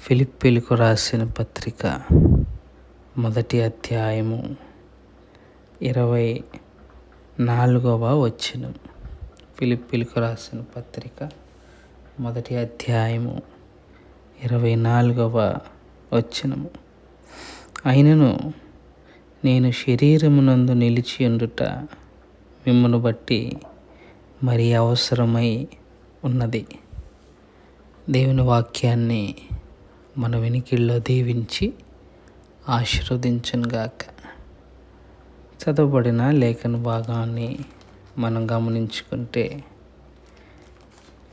ఫిలిప్పీలకు రాసిన పత్రిక మొదటి అధ్యాయము ఇరవై నాలుగవ వచ్చిన ఫిలిప్పీలకు రాసిన పత్రిక మొదటి అధ్యాయము ఇరవై నాలుగవ వచ్చినము అయినను నేను శరీరమునందు నిలిచి ఉండుట మిమ్మను బట్టి మరి అవసరమై ఉన్నది. దేవుని వాక్యాన్ని మన వెనికిళ్ళలో దీవించి ఆశీర్వదించనుగాక. చదవబడిన లేఖన భాగాన్ని మనం గమనించుకుంటే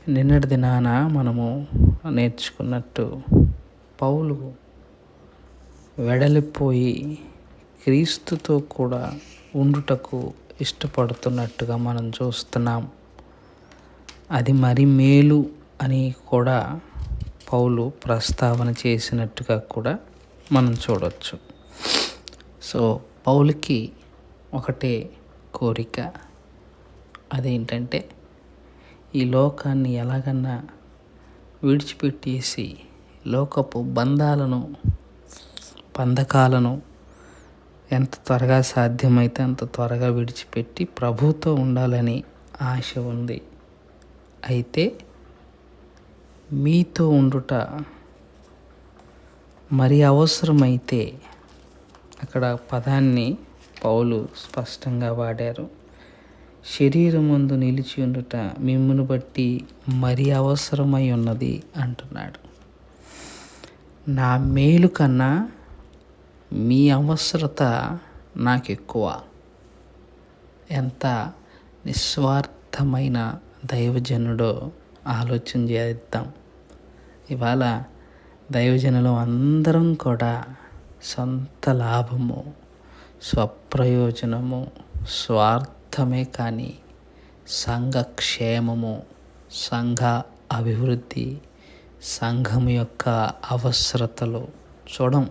నిన్నటి దినాన మనము నేర్చుకున్నట్టు పౌలు వెడలిపోయి క్రీస్తుతో కూడా ఉండుటకు ఇష్టపడుతున్నట్టుగా మనం చూస్తున్నాం. అది మరి మేలు అని కూడా పౌలు ప్రస్తావన చేసినట్టుగా కూడా మనం చూడవచ్చు సో పౌలుకి ఒకటే కోరిక అదేంటంటే ఈ లోకాన్ని ఎలాగన్నా విడిచిపెట్టేసి లోకపు బంధాలను బంధకాలను ఎంత త్వరగా సాధ్యమైతే అంత త్వరగా విడిచిపెట్టి ప్రభుతో ఉండాలని ఆశ ఉంది. అయితే మీతో ఉండుట మరి అవసరమైతే అక్కడ పదాన్ని పౌలు స్పష్టంగా వాడారు. శరీరం ముందు నిలిచి ఉండుట మిమ్మును బట్టి మరి అవసరమై ఉన్నది అంటున్నాడు. నా మేలు కన్నా మీ అవసరత నాకు ఎక్కువ ఎంత నిస్వార్థమైన దైవజనుడో ఆలోచన చేద్దాం. ఇవాళ దైవజనులు అందరం కూడా సొంత లాభము స్వప్రయోజనము స్వార్థమే కానీ సంఘ క్షేమము సంఘ అభివృద్ధి సంఘం యొక్క అవసరతలు చూడం.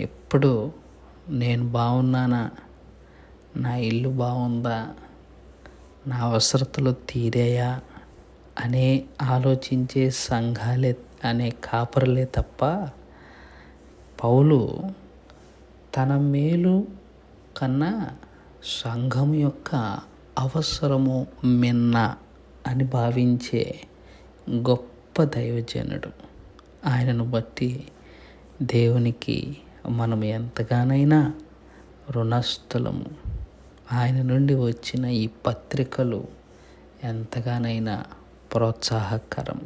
ఎప్పుడు నేను బాగున్నానా? నా ఇల్లు బాగుందా? నా అవసరతలు తీరాయా? అనే ఆలోచించే సంఘాలే అనే కాపరులే తప్ప పౌలు తన మేలు కన్నా సంఘం యొక్క అవసరము మిన్న అని భావించే గొప్ప దైవజనుడు. ఆయనను బట్టి దేవునికి మనం ఎంతగానైనా రుణస్థులము. ఆయన నుండి వచ్చిన ఈ పత్రికలు ఎంతగానైనా ప్రోత్సాహకరం.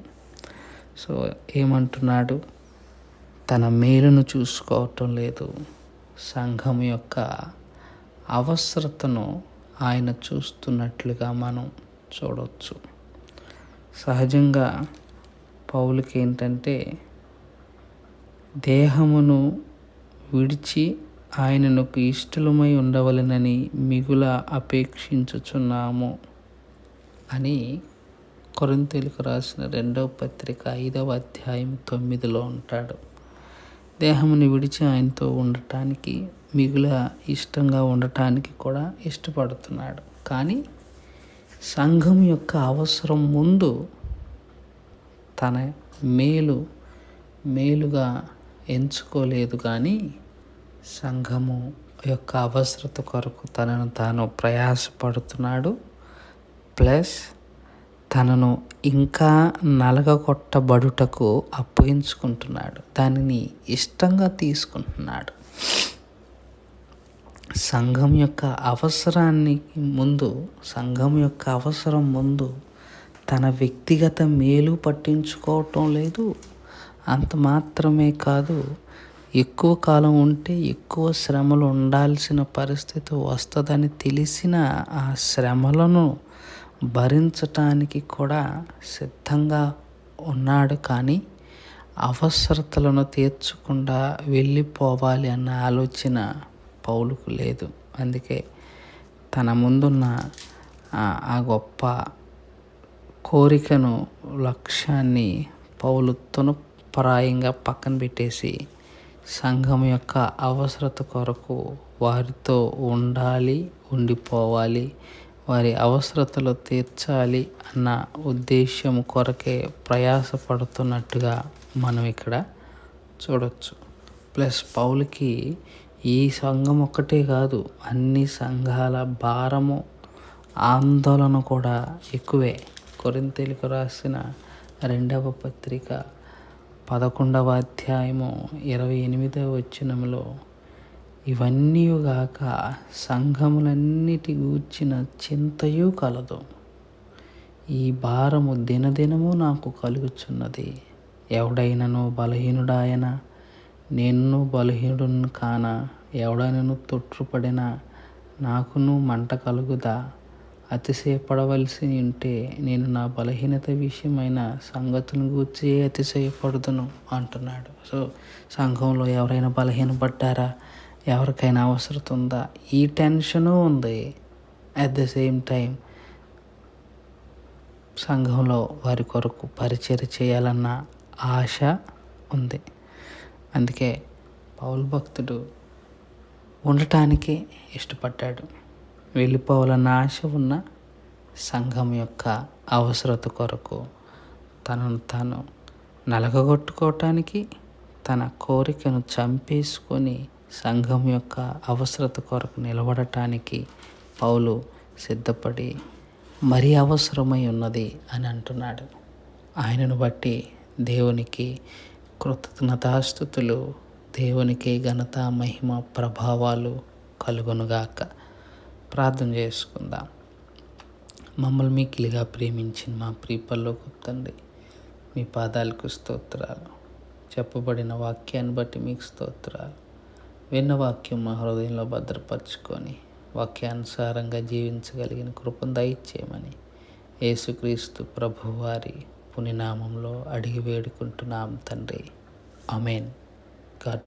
సో ఏమంటున్నాడు? తన మేలును చూసుకోవటం లేదు. సంఘం యొక్క అవసరతను ఆయన చూస్తున్నట్లుగా మనం చూడవచ్చు సహజంగా పౌలకి ఏంటంటే దేహమును విడిచి ఆయనను ఇష్టలమై ఉండవలనని మిగుల అపేక్షించుచున్నాము అని కొరింతలకు రాసిన రెండవ పత్రిక ఐదవ అధ్యాయం తొమ్మిదిలో ఉంటాడు. దేహముని విడిచి ఆయనతో ఉండటానికి మిగుల ఇష్టంగా ఉండటానికి కూడా ఇష్టపడుతున్నాడు. కానీ సంఘం యొక్క అవసరం ముందు తన మేలు మేలుగా ఎంచుకోలేదు కానీ సంఘము యొక్క అవసరత కొరకు తనను తాను ప్రయాసపడుతున్నాడు. ప్లస్ తనను ఇంకా నలగగొట్టబడుటకు అప్పగించుకుంటున్నాడు. దానిని ఇష్టంగా తీసుకుంటున్నాడు. సంఘం యొక్క అవసరానికి ముందు సంఘం యొక్క అవసరం ముందు తన వ్యక్తిగత మేలు పట్టించుకోవటం లేదు. అంత మాత్రమే కాదు ఎక్కువ కాలం ఉంటే ఎక్కువ శ్రమలు ఉండాల్సిన పరిస్థితి వస్తుందని తెలిసిన ఆ శ్రమలను భరించటానికి కూడా సిద్ధంగా ఉన్నాడు కానీ అవసరతలను తీర్చకుండా వెళ్ళిపోవాలి అన్న ఆలోచన పౌలుకు లేదు. అందుకే తన ముందున్న ఆ గొప్ప కోరికను లక్ష్యాన్ని పౌలు తునప్రాయంగా పక్కన పెట్టేసి సంఘం యొక్క అవసరత కొరకు వారితో ఉండాలి ఉండిపోవాలి వారి అవసరతలు తీర్చాలి అన్న ఉద్దేశ్యం కొరకే ప్రయాసపడుతున్నట్టుగా మనం ఇక్కడ చూడవచ్చు ప్లస్ పౌలకి ఈ సంఘం ఒక్కటే కాదు అన్ని సంఘాల భారము ఆందోళన కూడా ఎక్కువే. కొరింతలకు రాసిన రెండవ పత్రిక పదకొండవ అధ్యాయము ఇరవై ఎనిమిదవ వచ్చినంలో ఇవన్నీ సంఘములన్నిటి గూర్చిన చింతయు కలదు. ఈ భారము దినదినము నాకు కలుగుచున్నది. ఎవడైనను బలహీనుడాయన నేను బలహీనుడును కాన ఎవడైనను తొట్టుపడిన నాకును మంట కలుగుదా? అతిశయపడవలసి ఉంటే నేను నా బలహీనత విషయమైన సంగతులను గూర్చి అతిశయపడుదును అంటున్నాడు. సో సంఘంలో ఎవరైనా బలహీనపడ్డారా? ఎవరికైనా అవసరం ఉందా ఈ టెన్షను ఉంది. అట్ ద సేమ్ టైం సంఘంలో వారి కొరకు పరిచయం చేయాలన్న ఆశ ఉంది. అందుకే పౌల్ భక్తుడు ఉండటానికి ఇష్టపడ్డాడు. వెళ్ళిపోవాలన్న ఆశ ఉన్న సంఘం యొక్క అవసరత కొరకు తనను తాను నలగగొట్టుకోవటానికి తన కోరికను చంపేసుకొని సంఘం యొక్క అవసరత కొరకు నిలబడటానికి పౌలు సిద్ధపడి మరీ అవసరమై ఉన్నది అని అంటున్నాడు. ఆయనను బట్టి దేవునికి కృతజ్ఞతాస్థుతులు దేవునికి ఘనత మహిమ ప్రభావాలు కలుగునుగాక ప్రార్థన చేసుకుందాం. మమ్మల్ని మిక్కిలిగా ప్రేమించిన మా ప్రీపల్లో తండ్రి మీ పాదాలకు స్తోత్రాలు. చెప్పబడిన వాక్యాన్ని బట్టి మీకు స్తోత్రాలు. విన్న వాక్యం మా హృదయంలో భద్రపరచుకొని వాక్యానుసారంగా జీవించగలిగిన కృపను దయచేయమని యేసుక్రీస్తు ప్రభువారి పునినామంలో అడిగి వేడుకుంటున్నాం తండ్రి. అమేన్